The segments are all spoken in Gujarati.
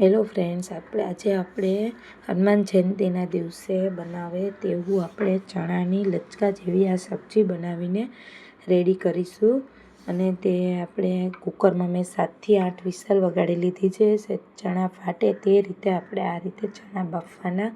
હેલો ફ્રેન્ડ્સ આપણે આજે આપણે હનુમાન જયંતિના દિવસે બનાવે તેવું આપણે ચણાની લચકા જેવી આ સબ્જી બનાવીને રેડી કરીશું. અને તે આપણે કુકરમાં મેં સાતથી આઠ વિસલ વગાડી લીધી છે. ચણા ફાટે તે રીતે આપણે આ રીતે ચણા બાફવાના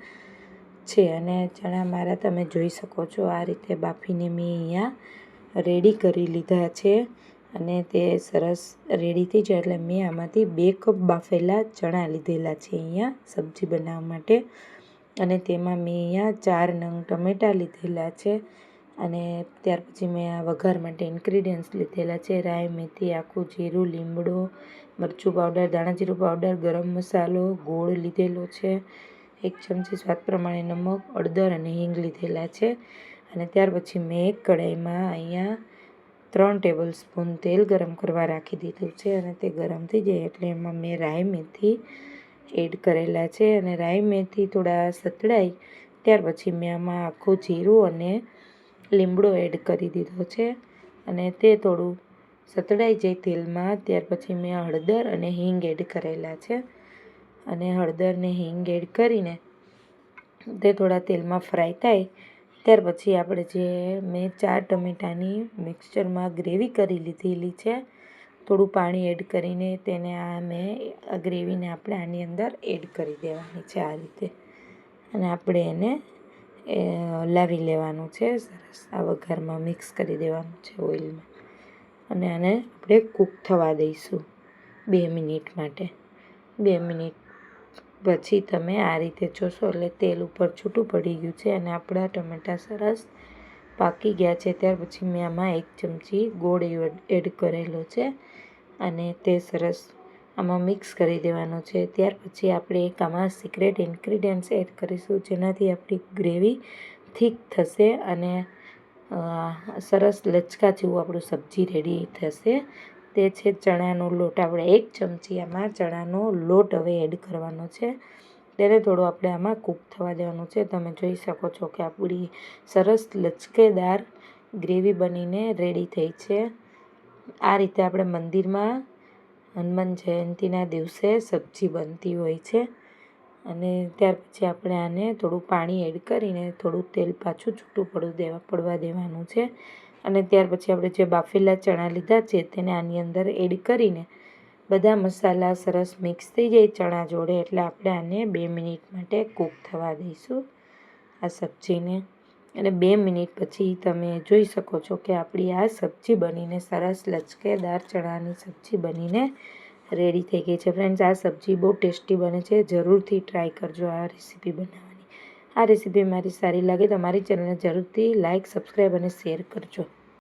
છે. અને ચણા મારા તમે જોઈ શકો છો આ રીતે બાફીને મેં અહીંયા રેડી કરી લીધા છે. અને તે સરસ રેડી થઈ જાય એટલે મેં આમાંથી બે કપ બાફેલા ચણા લીધેલા છે અહીંયા સબ્જી બનાવવા માટે. અને તેમાં મેં અહીંયા ચાર નંગ ટમેટાં લીધેલા છે અને ત્યાર પછી મેં આ વઘાર માટે ઇન્ગ્રીડિયન્ટ્સ લીધેલા છે. રાઈ, મેથી, આખું જીરું, લીમડો, મરચું પાવડર ધાણા જીરું પાવડર ગરમ મસાલો, ગોળ લીધેલો છે. એક ચમચી સ્વાદ પ્રમાણે નમક, હળદર અને હિંગ લીધેલા છે. અને ત્યાર પછી મેં એક કઢાઈમાં અહીંયા ત્રણ ટેબલ સ્પૂન તેલ ગરમ કરવા રાખી દીધું છે અને તે ગરમ થઈ જાય એટલે એમાં મેં રાઈ મેથી એડ કરેલા છે અને રાઈ મેથી થોડા સતળાઈ ત્યાર પછી મેં આમાં આખું જીરું અને લીમડો એડ કરી દીધો છે અને તે થોડું સતળાઈ જાય તેલમાં ત્યાર પછી મેં હળદર અને હિંગ એડ કરેલા છે અને હળદર ને હિંગ એડ કરીને તે થોડા તેલમાં ફ્રાય થાય ત્યાર પછી આપણે જે મેં ચાર ટમેટાની મિક્સચરમાં ગ્રેવી કરી લીધેલી છે, થોડું પાણી એડ કરીને તેને આ મેં આ ગ્રેવીને આપણે આની અંદર એડ કરી દેવાની છે આ રીતે. અને આપણે એને હલાવી લેવાનું છે, સરસ. આ વઘારમાં મિક્સ કરી દેવાનું છે ઓઇલમાં. અને આને આપણે કૂક થવા દઈશું બે મિનિટ માટે. બે મિનિટ પછી તમે આ રીતે જોશો એટલે તેલ ઉપર છૂટું પડી ગયું છે અને આપણા ટમેટાં સરસ પાકી ગયા છે. ત્યાર પછી મેં આમાં એક ચમચી ગોળ એડ કરેલો છે અને તે સરસ આમાં મિક્સ કરી દેવાનો છે. ત્યાર પછી આપણે એક આમાં સિક્રેટ ઇન્ગ્રીડિયન્ટ્સ એડ કરીશું જેનાથી આપણી ગ્રેવી થીક થશે અને સરસ લચકા જેવું આપણું સબ્જી રેડી થશે. તે છે ચણાનો લોટ. આપણે એક ચમચી આમાં ચણાનો લોટ હવે એડ કરવાનો છે. તેને થોડો આપણે આમાં કૂક થવા દેવાનું છે. તમે જોઈ શકો છો કે આપણી સરસ લચકેદાર ગ્રેવી બનીને રેડી થઈ છે. આ રીતે આપણે મંદિરમાં હનુમાન જયંતિના દિવસે સબ્જી બનતી હોય છે. અને ત્યાર પછી આપણે આને થોડું પાણી એડ કરીને થોડું તેલ પાછું છૂટું પડું દેવા, પડવા દેવાનું છે. અને ત્યાર પછી આપણે જે બાફેલા ચણા લીધા છે તેને આની અંદર એડ કરીને બધા મસાલા સરસ મિક્સ થઈ જાય ચણા જોડે એટલે આપણે આને બે મિનિટ માટે કૂક થવા દઈશું આ સબ્જીને. અને બે મિનિટ પછી તમે જોઈ શકો છો કે આપણી આ સબ્જી બનીને સરસ લચકેદાર ચણાની સબ્જી બનીને રેડી થઈ ગઈ છે. ફ્રેન્ડ્સ આ સબ્જી બહુ ટેસ્ટી બને છે. જરૂરથી ટ્રાય કરજો. આ રેસીપી બનાવવાની આ રેસીપી મારી સારી લાગે તો મારી ચેનલને જરૂરથી લાઇક સબસ્ક્રાઈબ અને શેર કરજો.